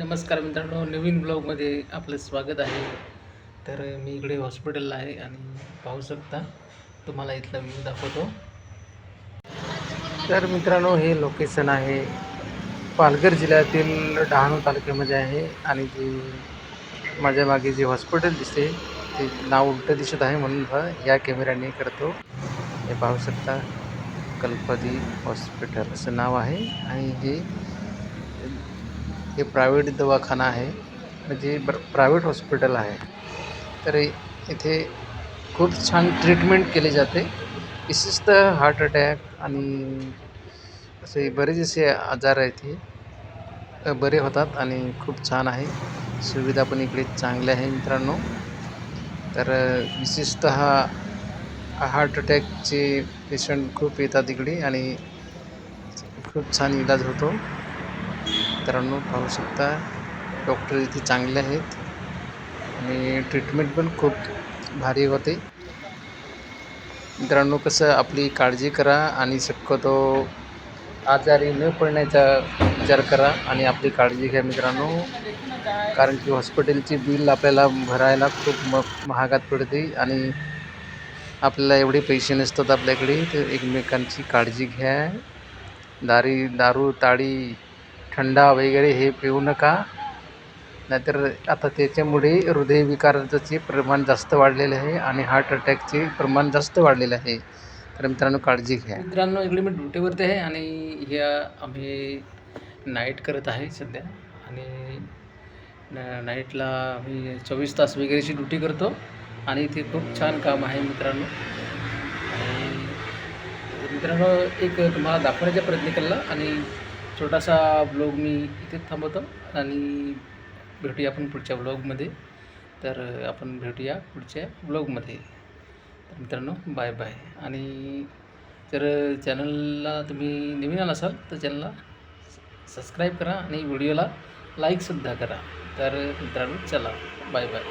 नमस्कार मित्रांनो नवीन ब्लॉगमध्ये आपलं स्वागत आहे. तर मी इकडे हॉस्पिटलला आहे आणि पाहू शकता तुम्हाला इथला व्ह्यू दाखवतो. तर मित्रांनो हे लोकेशन आहे पालघर जिल्ह्यातील डहाणू तालुक्यामध्ये आहे आणि जे माझ्या मागे जे हॉस्पिटल दिसते ते नाव उलटं दिसत आहे म्हणून हा या कॅमेऱ्याने करतो. हे पाहू शकता कल्पदी हॉस्पिटल असं नाव आहे आणि हे हे प्रायव्हेट दवाखाना आहे. म्हणजे बर प्रायव्हेट हॉस्पिटल आहे. तर इथे खूप छान ट्रीटमेंट केली जाते. विशेषतः हार्ट अटॅक आणि असे बरेच असे आजार आहेत हे. बरे होतात आणि खूप छान आहे. सुविधा पण इकडे चांगल्या आहे मित्रांनो. तर विशेषतः हार्ट अटॅकचे पेशंट खूप येतात इकडे आणि खूप छान इलाज होतो. मित्रांनो पाहू शकता डॉक्टर इथे चांगले आहेत. आणि ट्रीटमेंट पण खूप भारी होते. मित्रांनो कसं आपली काळजी करा आणि शक्यतो आजारी न पडण्याचा विचार करा आणि आपली काळजी घ्या मित्रांनो. कारण की हॉस्पिटलची बिल आपल्याला भरायला खूप म महागात पडते आणि आपल्याला एवढे पैसे नसतात आपल्याकडे. तर एकमेकांची काळजी घ्या. दारी दारू ताडी थंडा वगैरे हे पिऊ नका. नाहीतर आता त्याच्यामुळे हृदयविकाराचे प्रमाण जास्त वाढलेले आहे आणि हार्ट अटॅकचे प्रमाण जास्त वाढलेलं आहे. तर मित्रांनो काळजी घ्या. मित्रांनो इकडे मी ड्युटीवरती आहे आणि ह्या आम्ही नाईट करत आहे सध्या. आणि न- नाईटला आम्ही चोवीस तास वगैरेची ड्युटी करतो आणि इथे खूप छान काम आहे मित्रांनो. आणि मित्रांनो एक तुम्हाला दाखवण्याचा प्रयत्न केला आणि छोटासा ब्लॉग मी इथे थांबवतो आणि भेटूया आपण पुढच्या ब्लॉगमध्ये तर आपण भेटूया पुढच्या ब्लॉगमध्ये तर मित्रांनो बाय बाय आणि जर चॅनलला तुम्ही नवीन आला असाल तर चॅनलला सबस्क्राईब करा आणि व्हिडिओला लाईकसुद्धा करा. तर मित्रांनो चला बाय बाय